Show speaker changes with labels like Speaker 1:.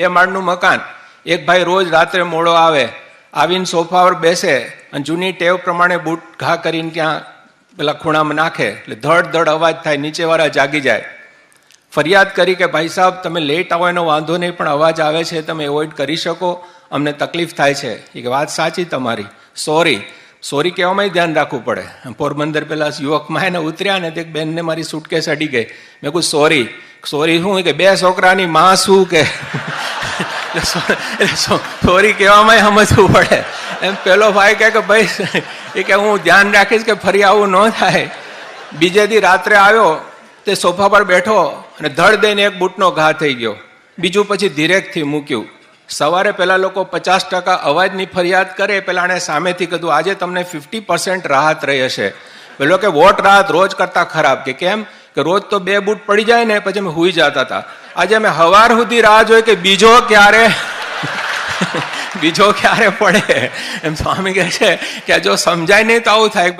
Speaker 1: બે માળનું મકાન. એક ભાઈ રોજ રાત્રે મોડો આવે, આવીને સોફા પર બેસે અને જૂની ટેવ પ્રમાણે બૂટ ઘા કરીને ત્યાં પેલા ખૂણામાં નાખે. એટલે ધડ ધડ અવાજ થાય, નીચેવાળા જાગી જાય. ફરિયાદ કરી કે, ભાઈ સાહેબ, તમે લેટ આવો, એનો વાંધો નહીં, પણ અવાજ આવે છે, તમે એવોઇડ કરી શકો. અમને તકલીફ થાય છે. એ વાત સાચી તમારી. સોરી સોરી કહેવામાં ધ્યાન રાખવું પડે. પોરબંદર પેલા યુવકમાં એને ઉતર્યા ને તે બેનને મારી સુટકેસ અડી ગઈ. મેં કહું સોરી સોરી શું? કે, બે છોકરાની માં શું કે? સોરી કહેવામાં સમજવું પડે. એમ પેલો ભાઈ કહે કે ભાઈ, એ કે હું ધ્યાન રાખીશ કે ફરી આવું ન થાય. બીજે દી રાત્રે આવ્યો, તે સોફા પર બેઠો અને ધડ દઈને એક બૂટનો ઘા થઈ ગયો. બીજું પછી ધીરેકથી મૂક્યું. સવારે પેલા લોકો પચાસ ટકા અવાજની ફરિયાદ કરે પેલા આણે સામેથી કીધું, આજે તમને ફિફ્ટી પર્સન્ટ રાહત રહી હશે. પેલો કે, વોટ રાહત રોજ કરતા ખરાબ. કે કેમ? કે રોજ તો બે બૂટ પડી જાય ને, પછી અમે હુઈ જતા હતા. આજે અમે હવાર સુધી રાહ જોઈ કે બીજો ક્યારે? બીજો ક્યારે પડે? એમ સ્વામી કહે છે કે જો સમજાય નહીં તો આવું થાય.